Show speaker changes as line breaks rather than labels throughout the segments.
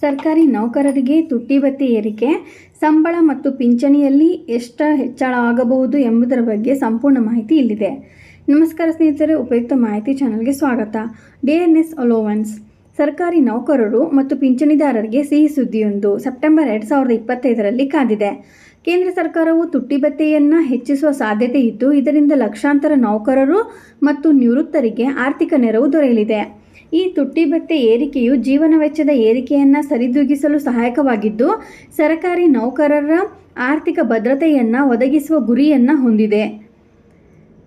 ಸರ್ಕಾರಿ ನೌಕರರಿಗೆ ತುಟ್ಟಿ ಭತ್ಯೆ ಏರಿಕೆ, ಸಂಬಳ ಮತ್ತು ಪಿಂಚಣಿಯಲ್ಲಿ ಎಷ್ಟು ಹೆಚ್ಚಳ ಆಗಬಹುದು ಎಂಬುದರ ಬಗ್ಗೆ ಸಂಪೂರ್ಣ ಮಾಹಿತಿ ಇಲ್ಲಿದೆ. ನಮಸ್ಕಾರ ಸ್ನೇಹಿತರೆ, ಉಪಯುಕ್ತ ಮಾಹಿತಿ ಚಾನಲ್ಗೆ ಸ್ವಾಗತ. ಡಿ ಎನ್ ಎಸ್ ಅಲೋವನ್ಸ್ ಸರ್ಕಾರಿ ನೌಕರರು ಮತ್ತು ಪಿಂಚಣಿದಾರರಿಗೆ ಸಿಹಿ ಸುದ್ದಿಯೊಂದು ಸೆಪ್ಟೆಂಬರ್ ಎರಡು ಸಾವಿರದ ಇಪ್ಪತ್ತೈದರಲ್ಲಿ ಕಾದಿದೆ. ಕೇಂದ್ರ ಸರ್ಕಾರವು ತುಟ್ಟಿ ಭತ್ಯೆಯನ್ನು ಹೆಚ್ಚಿಸುವ ಸಾಧ್ಯತೆ ಇದ್ದು, ಇದರಿಂದ ಲಕ್ಷಾಂತರ ನೌಕರರು ಮತ್ತು ನಿವೃತ್ತರಿಗೆ ಆರ್ಥಿಕ ನೆರವು ದೊರೆಯಲಿದೆ. ಈ ತುಟ್ಟಿ ಭತ್ಯೆ ಏರಿಕೆಯು ಜೀವನ ವೆಚ್ಚದ ಏರಿಕೆಯನ್ನು ಸರಿದೂಗಿಸಲು ಸಹಾಯಕವಾಗಿದ್ದು, ಸರ್ಕಾರಿ ನೌಕರರ ಆರ್ಥಿಕ ಭದ್ರತೆಯನ್ನು ಒದಗಿಸುವ ಗುರಿಯನ್ನು ಹೊಂದಿದೆ.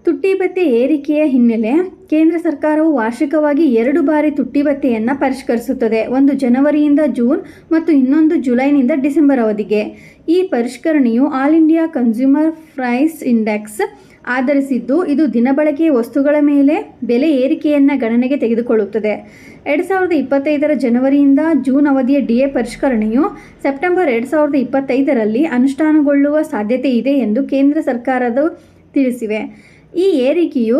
ತುಟ್ಟಿ ಏರಿಕೆಯ ಹಿನ್ನೆಲೆ ಕೇಂದ್ರ ಸರ್ಕಾರವು ವಾರ್ಷಿಕವಾಗಿ ಎರಡು ಬಾರಿ ತುಟ್ಟಿ ಭತ್ಯೆಯನ್ನು ಪರಿಷ್ಕರಿಸುತ್ತದೆ. ಒಂದು ಜನವರಿಯಿಂದ ಜೂನ್ ಮತ್ತು ಇನ್ನೊಂದು ಜುಲೈನಿಂದ ಡಿಸೆಂಬರ್ ಅವಧಿಗೆ. ಈ ಪರಿಷ್ಕರಣೆಯು all India consumer price index ಆಧರಿಸಿದ್ದು, ಇದು ದಿನಬಳಕೆಯ ವಸ್ತುಗಳ ಮೇಲೆ ಬೆಲೆ ಏರಿಕೆಯನ್ನು ಗಣನೆಗೆ ತೆಗೆದುಕೊಳ್ಳುತ್ತದೆ. ಎರಡು ಸಾವಿರದ ಇಪ್ಪತ್ತೈದರ ಜನವರಿಯಿಂದ ಜೂನ್ ಅವಧಿಯ ಡಿಎ ಪರಿಷ್ಕರಣೆಯು ಸೆಪ್ಟೆಂಬರ್ ಎರಡು ಸಾವಿರದ ಇಪ್ಪತ್ತೈದರಲ್ಲಿ ಅನುಷ್ಠಾನಗೊಳ್ಳುವ ಸಾಧ್ಯತೆ ಇದೆ ಎಂದು ಕೇಂದ್ರ ಸರ್ಕಾರದ ತಿಳಿಸಿವೆ. ಈ ಏರಿಕೆಯು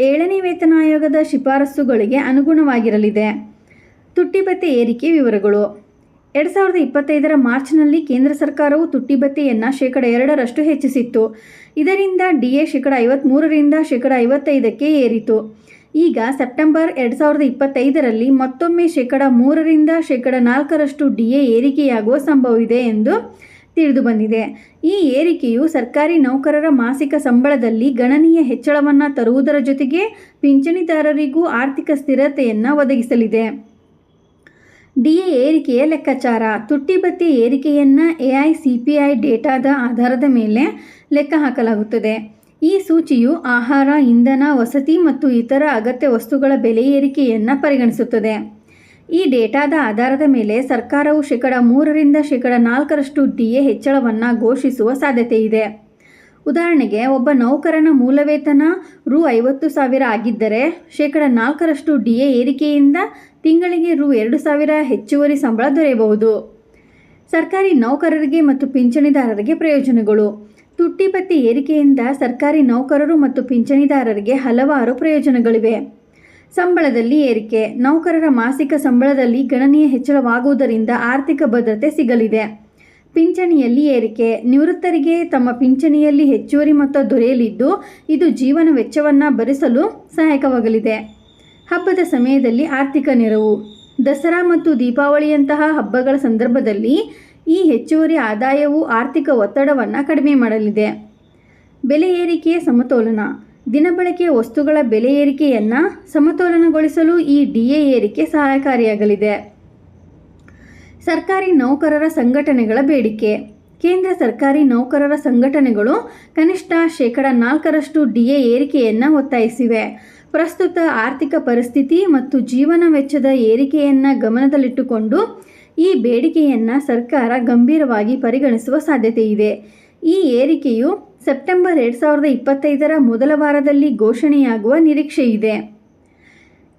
ಏಳನೇ ವೇತನ ಆಯೋಗದ ಶಿಫಾರಸುಗಳಿಗೆ ಅನುಗುಣವಾಗಿರಲಿದೆ. ತುಟ್ಟಿಬತ್ತೆ ಏರಿಕೆ ವಿವರಗಳು. ಎರಡು ಸಾವಿರದ ಇಪ್ಪತ್ತೈದರ ಮಾರ್ಚ್ನಲ್ಲಿ ಕೇಂದ್ರ ಸರ್ಕಾರವು ತುಟ್ಟಿಬತ್ತೆಯನ್ನು ಶೇಕಡ ಎರಡರಷ್ಟು ಹೆಚ್ಚಿಸಿತ್ತು. ಇದರಿಂದ ಡಿ ಎ ಶೇಕಡ ಐವತ್ತ್ಮೂರರಿಂದ ಶೇಕಡ ಐವತ್ತೈದಕ್ಕೆ ಏರಿತು. ಈಗ ಸೆಪ್ಟೆಂಬರ್ ಎರಡು ಸಾವಿರದ ಇಪ್ಪತ್ತೈದರಲ್ಲಿ ಮತ್ತೊಮ್ಮೆ ಶೇಕಡ ಮೂರರಿಂದ ಶೇಕಡ ನಾಲ್ಕರಷ್ಟು ಡಿ ಎ ಏರಿಕೆಯಾಗುವ ಸಂಭವವಿದೆ ಎಂದು ತಿಳಿದು ಬಂದಿದೆ. ಈ ಏರಿಕೆಯು ಸರ್ಕಾರಿ ನೌಕರರ ಮಾಸಿಕ ಸಂಬಳದಲ್ಲಿ ಗಣನೀಯ ಹೆಚ್ಚಳವನ್ನು ತರುವುದರ ಜೊತೆಗೆ ಪಿಂಚಣಿದಾರರಿಗೂ ಆರ್ಥಿಕ ಸ್ಥಿರತೆಯನ್ನು ಒದಗಿಸಲಿದೆ. ಡಿಎ ಏರಿಕೆಯ ಲೆಕ್ಕಾಚಾರ. ತುಟ್ಟಿ ಭತ್ಯೆ ಏರಿಕೆಯನ್ನು ಎಐಸಿಪಿಐ ಡೇಟಾದ ಆಧಾರದ ಮೇಲೆ ಲೆಕ್ಕ ಹಾಕಲಾಗುತ್ತದೆ. ಈ ಸೂಚಿಯು ಆಹಾರ, ಇಂಧನ, ವಸತಿ ಮತ್ತು ಇತರ ಅಗತ್ಯ ವಸ್ತುಗಳ ಬೆಲೆ ಏರಿಕೆಯನ್ನು ಪರಿಗಣಿಸುತ್ತದೆ. ಈ ಡೇಟಾದ ಆಧಾರದ ಮೇಲೆ ಸರ್ಕಾರವು ಶೇಕಡ ಮೂರರಿಂದ ಶೇಕಡ ನಾಲ್ಕರಷ್ಟು ಡಿಎ ಹೆಚ್ಚಳವನ್ನು ಘೋಷಿಸುವ ಸಾಧ್ಯತೆ ಇದೆ ಉದಾಹರಣೆಗೆ, ಒಬ್ಬ ನೌಕರನ ಮೂಲ ವೇತನ ರು ಐವತ್ತು ಸಾವಿರ ಆಗಿದ್ದರೆ, ಶೇಕಡ ನಾಲ್ಕರಷ್ಟು ಡಿಎ ಏರಿಕೆಯಿಂದ ತಿಂಗಳಿಗೆ ರು ಎರಡು ಸಾವಿರ ಹೆಚ್ಚುವರಿ ಸಂಬಳ ದೊರೆಯಬಹುದು. ಸರ್ಕಾರಿ ನೌಕರರಿಗೆ ಮತ್ತು ಪಿಂಚಣಿದಾರರಿಗೆ ಪ್ರಯೋಜನಗಳು. ತುಟ್ಟಿಪತ್ತಿ ಏರಿಕೆಯಿಂದ ಸರ್ಕಾರಿ ನೌಕರರು ಮತ್ತು ಪಿಂಚಣಿದಾರರಿಗೆ ಹಲವಾರು ಪ್ರಯೋಜನಗಳಿವೆ. ಸಂಬಳದಲ್ಲಿ ಏರಿಕೆ. ನೌಕರರ ಮಾಸಿಕ ಸಂಬಳದಲ್ಲಿ ಗಣನೀಯ ಹೆಚ್ಚಳವಾಗುವುದರಿಂದ ಆರ್ಥಿಕ ಭದ್ರತೆ ಸಿಗಲಿದೆ. ಪಿಂಚಣಿಯಲ್ಲಿ ಏರಿಕೆ. ನಿವೃತ್ತರಿಗೆ ತಮ್ಮ ಪಿಂಚಣಿಯಲ್ಲಿ ಹೆಚ್ಚುವರಿ ಮೊತ್ತ ದೊರೆಯಲಿದ್ದು, ಇದು ಜೀವನ ವೆಚ್ಚವನ್ನು ಭರಿಸಲು ಸಹಾಯಕವಾಗಲಿದೆ. ಹಬ್ಬದ ಸಮಯದಲ್ಲಿ ಆರ್ಥಿಕ ನೆರವು. ದಸರಾ ಮತ್ತು ದೀಪಾವಳಿಯಂತಹ ಹಬ್ಬಗಳ ಸಂದರ್ಭದಲ್ಲಿ ಈ ಹೆಚ್ಚುವರಿ ಆದಾಯವು ಆರ್ಥಿಕ ಒತ್ತಡವನ್ನು ಕಡಿಮೆ ಮಾಡಲಿದೆ. ಬೆಲೆ ಏರಿಕೆಯ ಸಮತೋಲನ. ದಿನಬಳಕೆಯ ವಸ್ತುಗಳ ಬೆಲೆ ಏರಿಕೆಯನ್ನು ಸಮತೋಲನಗೊಳಿಸಲು ಈ ಡಿಎ ಏರಿಕೆ ಸಹಾಯಕಾರಿಯಾಗಲಿದೆ. ಸರ್ಕಾರಿ ನೌಕರರ ಸಂಘಟನೆಗಳ ಬೇಡಿಕೆ. ಕೇಂದ್ರ ಸರ್ಕಾರಿ ನೌಕರರ ಸಂಘಟನೆಗಳು ಕನಿಷ್ಠ ಶೇಕಡ ನಾಲ್ಕರಷ್ಟು ಡಿಎ ಏರಿಕೆಯನ್ನು ಒತ್ತಾಯಿಸಿವೆ. ಪ್ರಸ್ತುತ ಆರ್ಥಿಕ ಪರಿಸ್ಥಿತಿ ಮತ್ತು ಜೀವನ ವೆಚ್ಚದ ಏರಿಕೆಯನ್ನು ಗಮನದಲ್ಲಿಟ್ಟುಕೊಂಡು ಈ ಬೇಡಿಕೆಯನ್ನು ಸರ್ಕಾರ ಗಂಭೀರವಾಗಿ ಪರಿಗಣಿಸುವ ಸಾಧ್ಯತೆ ಇದೆ ಈ ಏರಿಕೆಯು ಸೆಪ್ಟೆಂಬರ್ ಎರಡು ಸಾವಿರದ ಇಪ್ಪತ್ತೈದರ ಮೊದಲ ವಾರದಲ್ಲಿ ಘೋಷಣೆಯಾಗುವ ನಿರೀಕ್ಷೆ ಇದೆ.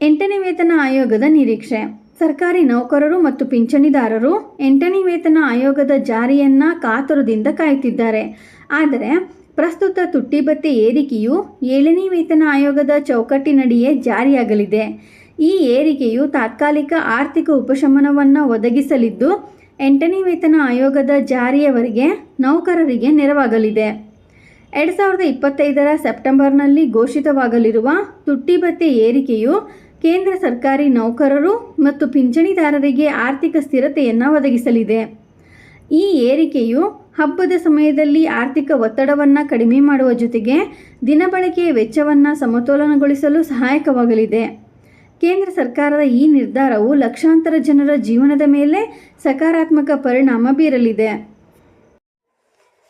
ಎಂಟನೇ ವೇತನ ಆಯೋಗದ ನಿರೀಕ್ಷೆ. ಸರ್ಕಾರಿ ನೌಕರರು ಮತ್ತು ಪಿಂಚಣಿದಾರರು ಎಂಟನೇ ವೇತನ ಆಯೋಗದ ಜಾರಿಯನ್ನು ಕಾತರದಿಂದ ಕಾಯುತ್ತಿದ್ದಾರೆ ಆದರೆ, ಪ್ರಸ್ತುತ ತುಟ್ಟಿಬತ್ತೆ ಏರಿಕೆಯು ಏಳನೇ ವೇತನ ಆಯೋಗದ ಚೌಕಟ್ಟಿನಡಿಯೇ ಜಾರಿಯಾಗಲಿದೆ. ಈ ಏರಿಕೆಯು ತಾತ್ಕಾಲಿಕ ಆರ್ಥಿಕ ಉಪಶಮನವನ್ನು ಒದಗಿಸಲಿದ್ದು, ಎಂಟನೇ ವೇತನ ಆಯೋಗದ ಜಾರಿಯವರೆಗೆ ನೌಕರರಿಗೆ ನೆರವಾಗಲಿದೆ. ಎರಡು ಸಾವಿರದ ಇಪ್ಪತ್ತೈದರ ಸೆಪ್ಟೆಂಬರ್ನಲ್ಲಿ ಘೋಷಿತವಾಗಲಿರುವ ತುಟ್ಟಿ ಭತ್ಯೆ ಏರಿಕೆಯು ಕೇಂದ್ರ ಸರ್ಕಾರಿ ನೌಕರರು ಮತ್ತು ಪಿಂಚಣಿದಾರರಿಗೆ ಆರ್ಥಿಕ ಸ್ಥಿರತೆಯನ್ನು ಒದಗಿಸಲಿದೆ. ಈ ಏರಿಕೆಯು ಹಬ್ಬದ ಸಮಯದಲ್ಲಿ ಆರ್ಥಿಕ ಒತ್ತಡವನ್ನು ಕಡಿಮೆ ಮಾಡುವ ಜೊತೆಗೆ ದಿನಬಳಕೆಯ ವೆಚ್ಚವನ್ನು ಸಮತೋಲನಗೊಳಿಸಲು ಸಹಾಯಕವಾಗಲಿದೆ. ಕೇಂದ್ರ ಸರ್ಕಾರದ ಈ ನಿರ್ಧಾರವು ಲಕ್ಷಾಂತರ ಜನರ ಜೀವನದ ಮೇಲೆ ಸಕಾರಾತ್ಮಕ ಪರಿಣಾಮ ಬೀರಲಿದೆ.